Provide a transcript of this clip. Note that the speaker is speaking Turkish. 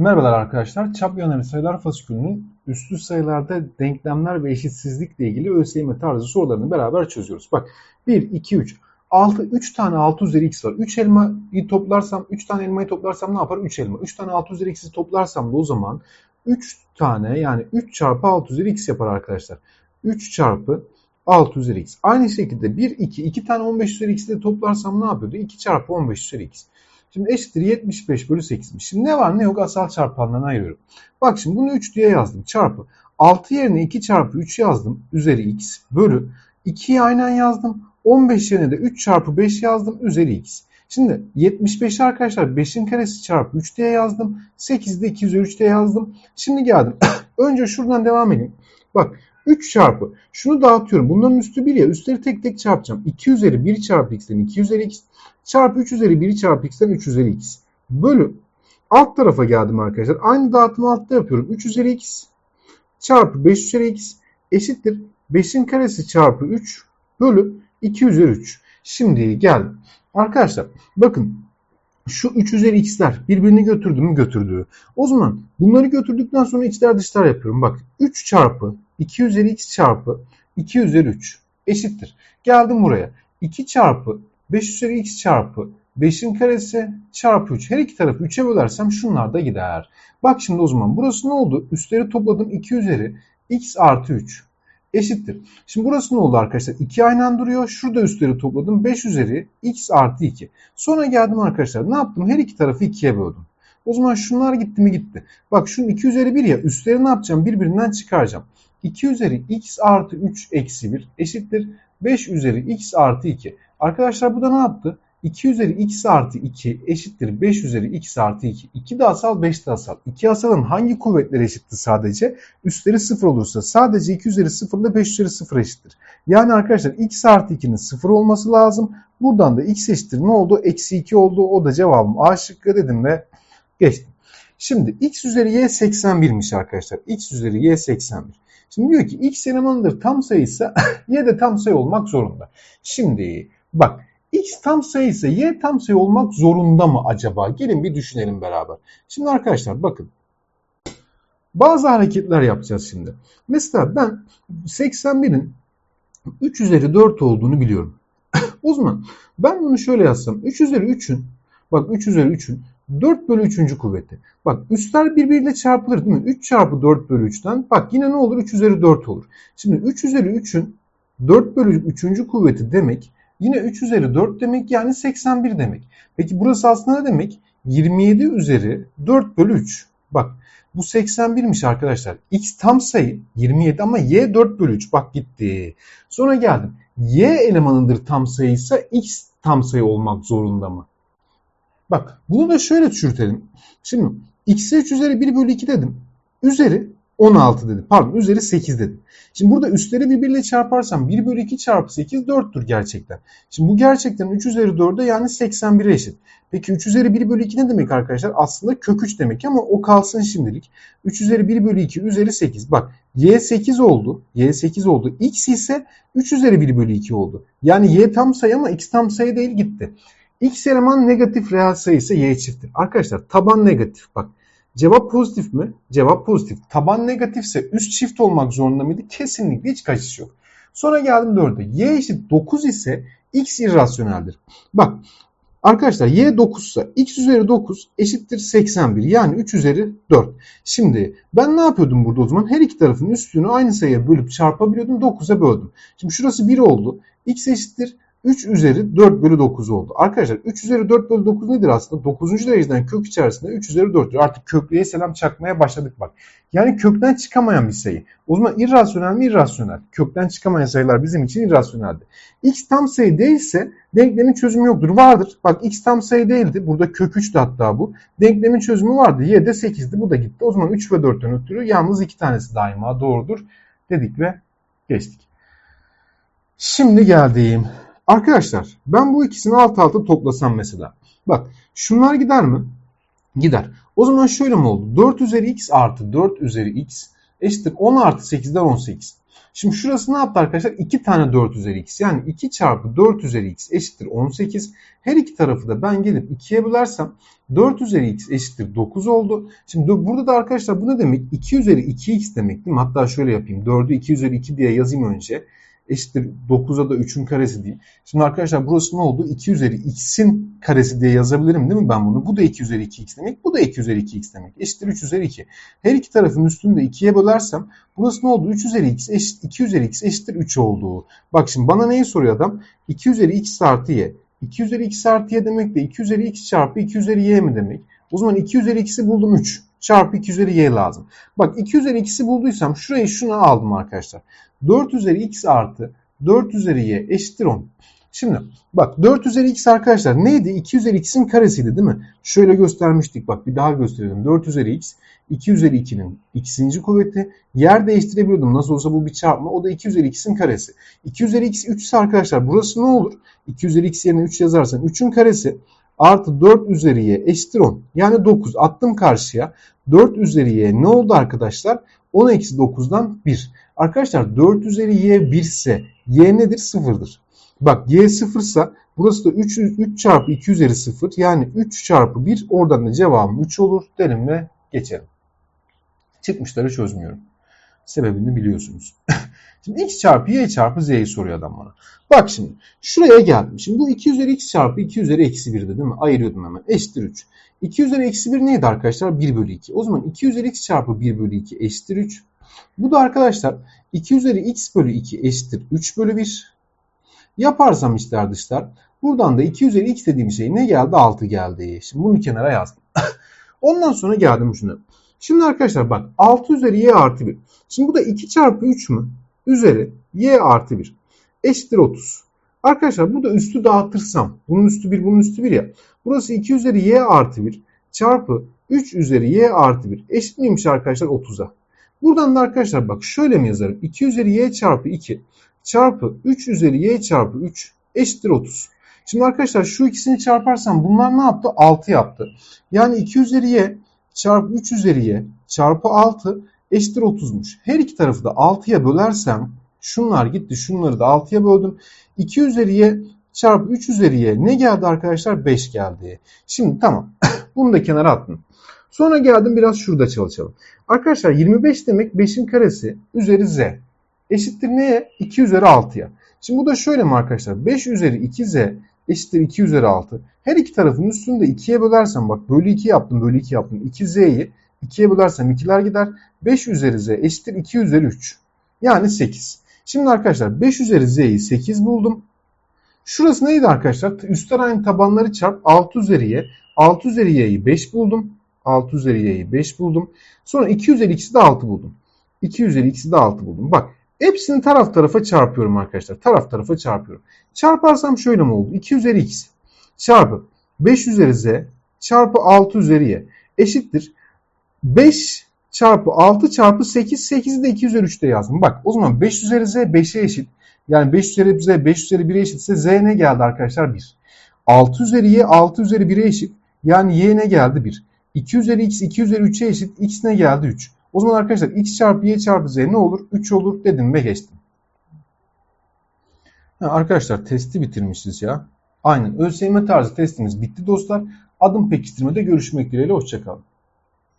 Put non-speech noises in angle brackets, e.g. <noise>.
Merhabalar arkadaşlar. Çap yöneli sayılar fasikülünün üstü sayılarda denklemler ve eşitsizlikle ilgili ÖSYM tarzı sorularını beraber çözüyoruz. Bak 1, 2, 3. 6, 3 tane 6 üzeri x var. 3 elmayı toplarsam, 3 tane elmayı toplarsam ne yapar? 3 elma. 3 tane 6 üzeri x'i toplarsam da o zaman 3 tane yani 3 çarpı 6 üzeri x yapar arkadaşlar. 3 çarpı 6 üzeri x. Aynı şekilde 1, 2, 2 tane 15 üzeri x'i de toplarsam ne yapıyordu? 2 çarpı 15 üzeri x. Şimdi eşittir 75 bölü 8'miş. Şimdi ne var ne yok asal çarpanlarına ayırıyorum. Bak şimdi bunu 3 diye yazdım. Çarpı. 6 yerine 2 çarpı 3 yazdım. Üzeri x bölü. 2'yi aynen yazdım. 15 yerine de 3 çarpı 5 yazdım. Üzeri x. Şimdi 75 arkadaşlar 5'in karesi çarpı 3 diye yazdım. 8'i de 2 üzeri 3 diye yazdım. Şimdi geldim. <coughs> Önce şuradan devam edeyim. Bak 3 çarpı. Şunu dağıtıyorum. Bunların üstü 1 ya. Üstleri tek tek çarpacağım. 2 üzeri 1 çarpı x'ten 2 üzeri x. Çarpı 3 üzeri 1 çarpı x'ten 3 üzeri x. Bölü. Alt tarafa geldim arkadaşlar. Aynı dağıtımı altta yapıyorum. 3 üzeri x çarpı 5 üzeri x eşittir. 5'in karesi çarpı 3 bölü 2 üzeri 3. Şimdi geldim. Arkadaşlar bakın şu 3 üzeri x'ler birbirini götürdü mü götürdü. O zaman bunları götürdükten sonra içler dışlar yapıyorum. Bak 3 çarpı 2 üzeri x çarpı 2 üzeri 3 eşittir. Geldim buraya. 2 çarpı 5 üzeri x çarpı 5'in karesi çarpı 3. Her iki tarafı 3'e bölersem şunlar da gider. Bak şimdi o zaman burası ne oldu? Üstleri topladım 2 üzeri x artı 3 eşittir. Şimdi burası ne oldu arkadaşlar? 2 aynen duruyor. Şurada üstleri topladım. 5 üzeri x artı 2. Sonra geldim arkadaşlar. Ne yaptım? Her iki tarafı 2'ye böldüm. O zaman şunlar gitti mi gitti. Bak şunun 2 üzeri 1 ya. Üstleri ne yapacağım? Birbirinden çıkaracağım. 2 üzeri x artı 3 eksi 1 eşittir. 5 üzeri x artı 2. Arkadaşlar bu da ne yaptı? 2 üzeri x artı 2 eşittir 5 üzeri x artı 2. 2 de asal 5 de asal. 2 asalın hangi kuvvetleri eşittir sadece? Üstleri 0 olursa sadece 2 üzeri 0 ile 5 üzeri 0 eşittir. Yani arkadaşlar x artı 2'nin 0 olması lazım. Buradan da x eşittir ne oldu? Eksi 2 oldu. O da cevabım A şıkkı dedim ve geçtim. Şimdi x üzeri y 81'miş arkadaşlar. x üzeri y 81. Şimdi diyor ki x elemanıdır tam sayıysa <laughs> y de tam sayı olmak zorunda. Şimdi bak x tam sayı ise y tam sayı olmak zorunda mı acaba? Gelin bir düşünelim beraber. Şimdi arkadaşlar bakın. Bazı hareketler yapacağız şimdi. Mesela ben 81'in 3 üzeri 4 olduğunu biliyorum. <laughs> o zaman ben bunu şöyle yazsam. 3 üzeri 3'ün bak 3 üzeri 3'ün 4 bölü 3. kuvveti. Bak üstler birbiriyle çarpılır değil mi? 3 çarpı 4 bölü 3'ten bak yine ne olur? 3 üzeri 4 olur. Şimdi 3 üzeri 3'ün 4 bölü 3. kuvveti demek yine 3 üzeri 4 demek yani 81 demek. Peki burası aslında ne demek? 27 üzeri 4 bölü 3. Bak bu 81'miş arkadaşlar. X tam sayı 27 ama Y 4 bölü 3. Bak gitti. Sonra geldim. Y elemanıdır tam sayıysa X tam sayı olmak zorunda mı? Bak bunu da şöyle çürütelim. Şimdi x'e 3 üzeri 1 bölü 2 dedim. Üzeri 16 dedim. Pardon üzeri 8 dedim. Şimdi burada üstleri birbiriyle çarparsam 1 bölü 2 çarpı 8 4'tür gerçekten. Şimdi bu gerçekten 3 üzeri 4'e yani 81'e eşit. Peki 3 üzeri 1 bölü 2 ne demek arkadaşlar? Aslında kök 3 demek ama o kalsın şimdilik. 3 üzeri 1 bölü 2 üzeri 8. Bak y 8 oldu. y 8 oldu. x ise 3 üzeri 1 bölü 2 oldu. Yani y tam sayı ama x tam sayı değil gitti. X eleman negatif reel sayı ise y çifttir. Arkadaşlar taban negatif bak. Cevap pozitif mi? Cevap pozitif. Taban negatifse üst çift olmak zorunda mıydı? Kesinlikle hiç kaçış yok. Sonra geldim 4'e. Y eşit 9 ise x irrasyoneldir. Bak arkadaşlar y 9 ise x üzeri 9 eşittir 81. Yani 3 üzeri 4. Şimdi ben ne yapıyordum burada o zaman? Her iki tarafın üstünü aynı sayıya bölüp çarpabiliyordum. 9'a böldüm. Şimdi şurası 1 oldu. x eşittir 3 üzeri 4 bölü 9 oldu. Arkadaşlar 3 üzeri 4 bölü 9 nedir aslında? 9. dereceden kök içerisinde 3 üzeri 4'tür. Artık köklüye selam çakmaya başladık bak. Yani kökten çıkamayan bir sayı. O zaman irrasyonel mi? irrasyonel. Kökten çıkamayan sayılar bizim için irrasyoneldi. X tam sayı değilse denklemin çözümü yoktur. Vardır. Bak x tam sayı değildi. Burada kök 3'tü hatta bu. Denklemin çözümü vardı. Y de 8'di. Bu da gitti. O zaman 3 ve 4'ten ötürü yalnız 2 tanesi daima doğrudur dedik ve geçtik. Şimdi geldiğim Arkadaşlar ben bu ikisini alt alta toplasam mesela. Bak şunlar gider mi? Gider. O zaman şöyle mi oldu? 4 üzeri x artı 4 üzeri x eşittir 10 artı 8'den 18. Şimdi şurası ne yaptı arkadaşlar? 2 tane 4 üzeri x. Yani 2 çarpı 4 üzeri x eşittir 18. Her iki tarafı da ben gelip 2'ye bölersem 4 üzeri x eşittir 9 oldu. Şimdi burada da arkadaşlar bu ne demek? 2 üzeri 2x demek değil mi? Hatta şöyle yapayım. 4'ü 2 üzeri 2 diye yazayım önce eşittir 9'a da 3'ün karesi değil. Şimdi arkadaşlar burası ne oldu? 2 üzeri x'in karesi diye yazabilirim değil mi ben bunu? Bu da 2 üzeri 2x demek. Bu da 2 üzeri 2x demek. Eşittir 3 üzeri 2. Her iki tarafın üstünü de 2'ye bölersem burası ne oldu? 3 üzeri x eşit 2 üzeri x eşittir 3 oldu. Bak şimdi bana neyi soruyor adam? 2 üzeri x artı y. 2 üzeri x artı y demek de 2 üzeri x çarpı 2 üzeri y mi demek? O zaman 2 üzeri x'i buldum 3 çarpı 2 üzeri y lazım. Bak 2 üzeri x'i bulduysam şurayı şuna aldım arkadaşlar. 4 üzeri x artı 4 üzeri y eşittir 10. Şimdi bak 4 üzeri x arkadaşlar neydi? 2 üzeri x'in karesiydi değil mi? Şöyle göstermiştik bak bir daha gösterelim. 4 üzeri x 2 üzeri 2'nin x'inci kuvveti. Yer değiştirebiliyordum. Nasıl olsa bu bir çarpma. O da 2 üzeri x'in karesi. 2 üzeri x 3 ise arkadaşlar burası ne olur? 2 üzeri x yerine 3 yazarsan 3'ün karesi artı 4 üzeri y eşittir 10. Yani 9 attım karşıya. 4 üzeri y ne oldu arkadaşlar? 10 eksi 9'dan 1. Arkadaşlar 4 üzeri y 1 ise y nedir? 0'dır. Bak y 0 ise burası da 3, 3 çarpı 2 üzeri 0 yani 3 çarpı 1 oradan da cevabım 3 olur derim ve geçelim. Çıkmışları çözmüyorum. Sebebini biliyorsunuz. <laughs> Şimdi x çarpı y çarpı z'yi soruyor adam bana. Bak şimdi şuraya geldim. Şimdi bu 2 üzeri x çarpı 2 üzeri eksi 1'di değil mi? Ayırıyordum hemen. Eşittir 3. 2 üzeri eksi 1 neydi arkadaşlar? 1 bölü 2. O zaman 2 üzeri x çarpı 1 bölü 2 eşittir 3. Bu da arkadaşlar 2 üzeri x bölü 2 eşittir 3 bölü 1. Yaparsam içler dışlar. Buradan da 2 üzeri x dediğim şey ne geldi? 6 geldi. Şimdi bunu kenara yazdım. <laughs> Ondan sonra geldim şuna. Şimdi arkadaşlar bak 6 üzeri y artı 1. Şimdi bu da 2 çarpı 3 mü? Üzeri y artı 1. Eşittir 30. Arkadaşlar bu da üstü dağıtırsam. Bunun üstü 1 bunun üstü 1 ya. Burası 2 üzeri y artı 1 çarpı 3 üzeri y artı 1. Eşit miymiş arkadaşlar 30'a? Buradan da arkadaşlar bak şöyle mi yazarım? 2 üzeri y çarpı 2 çarpı 3 üzeri y çarpı 3 eşittir 30. Şimdi arkadaşlar şu ikisini çarparsam bunlar ne yaptı? 6 yaptı. Yani 2 üzeri y çarpı 3 üzeri y çarpı 6 eşittir 30'muş. Her iki tarafı da 6'ya bölersem şunlar gitti şunları da 6'ya böldüm. 2 üzeri y çarpı 3 üzeri y ne geldi arkadaşlar? 5 geldi. Şimdi tamam <coughs> bunu da kenara attım. Sonra geldim biraz şurada çalışalım. Arkadaşlar 25 demek 5'in karesi üzeri z. Eşittir neye? 2 üzeri 6'ya. Şimdi bu da şöyle mi arkadaşlar? 5 üzeri 2z eşittir 2 üzeri 6. Her iki tarafın üstünü de 2'ye bölersem bak bölü 2 yaptım bölü 2 yaptım. 2z'yi 2'ye bölersem 2'ler gider. 5 üzeri z eşittir 2 üzeri 3. Yani 8. Şimdi arkadaşlar 5 üzeri z'yi 8 buldum. Şurası neydi arkadaşlar? Üstler aynı tabanları çarp 6 üzeri y. 6 üzeri y'yi 5 buldum. 6 üzeri y'yi 5 buldum. Sonra 2 üzeri x'i de 6 buldum. 2 üzeri x'i de 6 buldum. Bak hepsini taraf tarafa çarpıyorum arkadaşlar. Taraf tarafa çarpıyorum. Çarparsam şöyle mi oldu? 2 üzeri x çarpı 5 üzeri z çarpı 6 üzeri y eşittir. 5 çarpı 6 çarpı 8. 8'i de 2 üzeri 3'te yazdım. Bak o zaman 5 üzeri z 5'e eşit. Yani 5 üzeri z 5 üzeri 1'e eşitse z ne geldi arkadaşlar? 1. 6 üzeri y 6 üzeri 1'e eşit. Yani y ne geldi? 1. 2 üzeri x 2 üzeri 3'e eşit. x ne geldi? 3. O zaman arkadaşlar x çarpı y çarpı z ne olur? 3 olur dedim ve geçtim. Ha, arkadaşlar testi bitirmişiz ya. Aynen. ÖSYM tarzı testimiz bitti dostlar. Adım pekiştirmede görüşmek dileğiyle. Hoşçakalın.